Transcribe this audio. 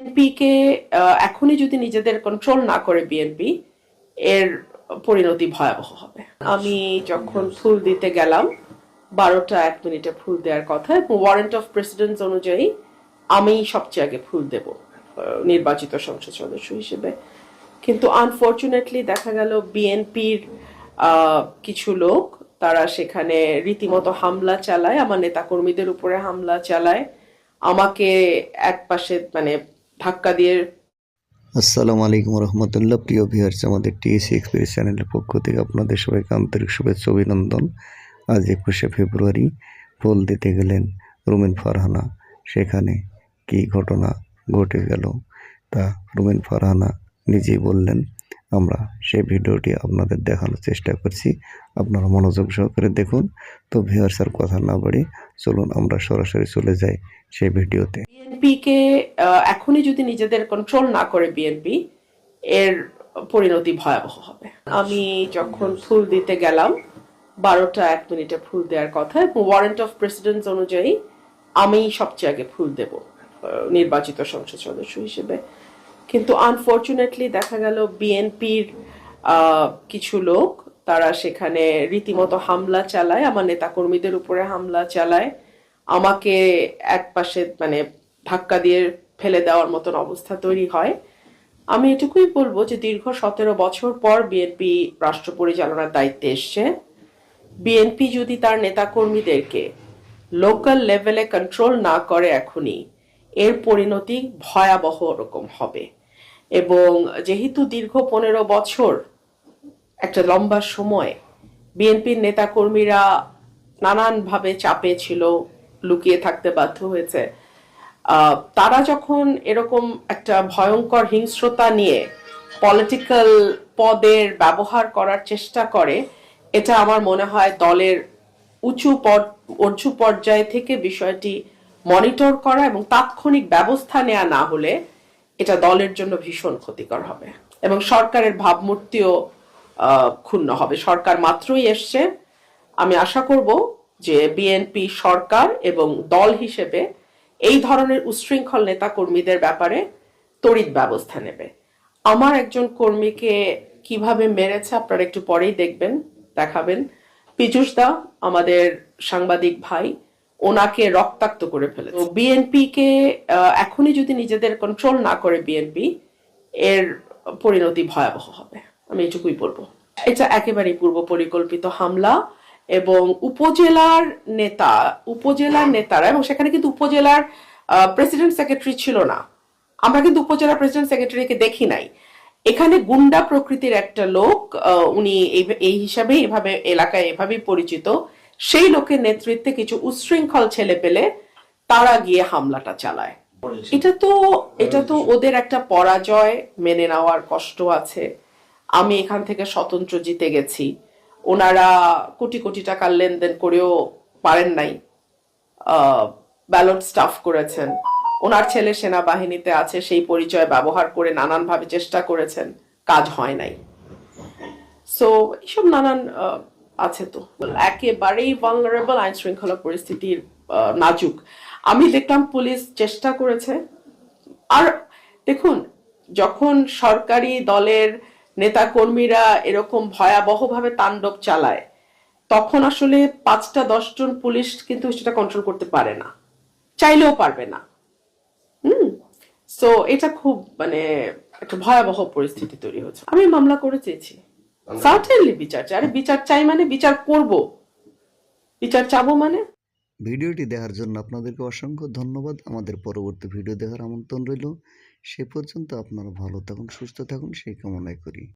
বিএনপিকে এখনই যদি নিজেদের কন্ট্রোল না করে বিএনপি এর পরিণতি ভয়াবহ হবে। আমি যখন ফুল দিতে গেলাম বারোটা এক মিনিটে ফুল দেওয়ার কথা এবং ওয়ারেন্ট অফ প্রেসিডেন্ট অনুযায়ী আমি সবচেয়ে আগে ফুল দেব নির্বাচিত সংসদ সদস্য হিসেবে। কিন্তু আনফর্চুনেটলি দেখা গেল বিএনপির কিছু লোক তারা সেখানে রীতিমতো হামলা চালায় আমার নেতাকর্মীদের উপরে হামলা চালায়। আমাকে এক পাশে মানে ধাক্কা দিয়ে আসসালামু আলাইকুম রহমতুল্লাহ। প্রিয় ভিউয়ার্স আমাদের টিএসি এক্সপ্রেস চ্যানেলের পক্ষ থেকে আপনাদের সবাইকে আন্তরিক শুভেচ্ছা, অভিনন্দন। আজ একুশে ফেব্রুয়ারি, ফুল দিতে গেলেন রুমেন ফারহানা। সেখানে কি ঘটনা ঘটে গেল তা রুমেন ফারহানা নিজেই বললেন। আমরা সেই ভিডিওটি আপনাদের দেখানোর চেষ্টা করছি। আপনারা মনোযোগ সহকারে দেখুন। তো ভিউয়ার্স আর কথা না বাড়ি চলুন আমরা সরাসরি চলে যাই সেই ভিডিওতে। বিএনপিকে এখনই যদি নিজেদের কন্ট্রোল না করে বিএনপি এর পরিণতি ভয়াবহ হবে। আমি যখন ফুল দিতে গেলাম, বারোটা এক মিনিটে ফুল দেওয়ার কথা ওয়ারেন্ট অফ প্রেসিডেন্ট অনুযায়ী আমি সবচেয়ে আগে ফুল দেব নির্বাচিত সংসদ সদস্য হিসেবে। কিন্তু আনফর্চুনেটলি দেখা গেল বিএনপির কিছু লোক, তারা সেখানে রীতিমতো হামলা চালায়, আমার নেতাকর্মীদের উপরে হামলা চালায়। আমাকে এক পাশে মানে ধাক্কা দিয়ে ফেলে দেওয়ার মতন অবস্থা তৈরি হয়। আমি এটুকুই বলব যে দীর্ঘ সতেরো বছর পর বিএনপি রাষ্ট্র পরিচালনার দায়িত্বে এসছে। বিএনপি যদি তার নেতাকর্মীদেরকে লোকাল লেভেলে কন্ট্রোল না করে এখনই, এর পরিণতি ভয়াবহ রকম হবে। এবং যেহেতু দীর্ঘ পনেরো বছর একটা লম্বা সময়, বিএনপির নেতাকর্মীরা নানানভাবে চাপে ছিল, লুকিয়ে থাকতে বাধ্য হয়েছে তারা যখন এরকম একটা ভয়ঙ্কর হিংস্রতা নিয়ে পলিটিক্যাল পদের ব্যবহার করার চেষ্টা করে, এটা আমার মনে হয় দলের উঁচু পদ উঁচু পর্যায় থেকে বিষয়টি মনিটর করা এবং তাৎক্ষণিক ব্যবস্থা নেওয়া না হলে এটা দলের জন্য ভীষণ ক্ষতিকর হবে এবং সরকারের ভাবমূর্তিও ক্ষুণ্ণ হবে। সরকার মাত্রই এসছে। আমি আশা করব যে বিএনপি সরকার এবং দল হিসেবে এই ধরনের উচ্ছৃঙ্খল নেতা কর্মীদের ব্যাপারে তড়িৎ ব্যবস্থা নেবে। আমার একজন কর্মীকে কীভাবে মেরেছে আপনারা একটু পরেই দেখবেন, দেখাবেন। পীযুষ দা, আমাদের সাংবাদিক ভাই ওনাকে রক্তাক্ত করে ফেলেছে। বিএনপি কে আহ, এখনই যদি নিজেদের কন্ট্রোল না করে বিএনপি এর পরিণতি ভয়াবহ হবে। আমি এটুকুই বলব। এটা একেবারেই পূর্ব পরিকল্পিত হামলা এবং উপজেলার নেতা উপজেলার নেতারা এবং সেখানে কিন্তু উপজেলার প্রেসিডেন্ট সেক্রেটারি ছিল না। আমরা কিন্তু উপজেলা প্রেসিডেন্ট সেক্রেটারিকে দেখি নাই। এখানে গুন্ডা প্রকৃতির একটা লোক উনি এই- এই হিসাবে এভাবে এলাকায় এভাবেই পরিচিত। সেই লোকের নেতৃত্বে কিছু উচ্ছৃঙ্খল ছেলে পেলে তারা গিয়ে হামলাটা চালায়। এটা তো এটা তো ওদের একটা পরাজয় মেনে নেওয়ার কষ্ট আছে। আমি এখান থেকে স্বতন্ত্র জিতে গেছি। ওনারা কোটি কোটি টাকার লেনদেন করেও পারেন নাই। ব্যালট স্টাফ করেছেন। ওনার ছেলে সেনাবাহিনীতে আছে সেই পরিচয় ব্যবহার করে নানানভাবে চেষ্টা করেছেন। কাজ হয় নাই। সো এইসব নানান আছে তো। একেবারেই ভালনারেবল আইন শৃঙ্খলা পরিস্থিতির নাজুক। আমি দেখলাম পুলিশ চেষ্টা করেছে। আর দেখুন, যখন সরকারি দলের নেতা কর্মীরা এরকম ভয়াবহভাবে তাণ্ডব চালায়, তখন আসলে পাঁচটা, দশজন পুলিশ কিন্তু সেটা কন্ট্রোল করতে পারে না। চাইলেও পারবে না। হুম? সো এটা খুব মানে একটা ভয়াবহ পরিস্থিতি তৈরি হচ্ছে। আমি মামলা করে চেয়েছি। সার্টেনলি বিচার চাই। আরে বিচার চাই মানে বিচার করব। বিচার চাবো মানে? ভিডিওটি দেখার জন্য আপনাদেরকে অসংখ্য ধন্যবাদ। আমাদের পরবর্তী ভিডিও দেখার আমন্ত্রণ রইল। সে পর্যন্ত আপনারা ভালো থাকুন সুস্থ থাকুন সেই কামনাই করি।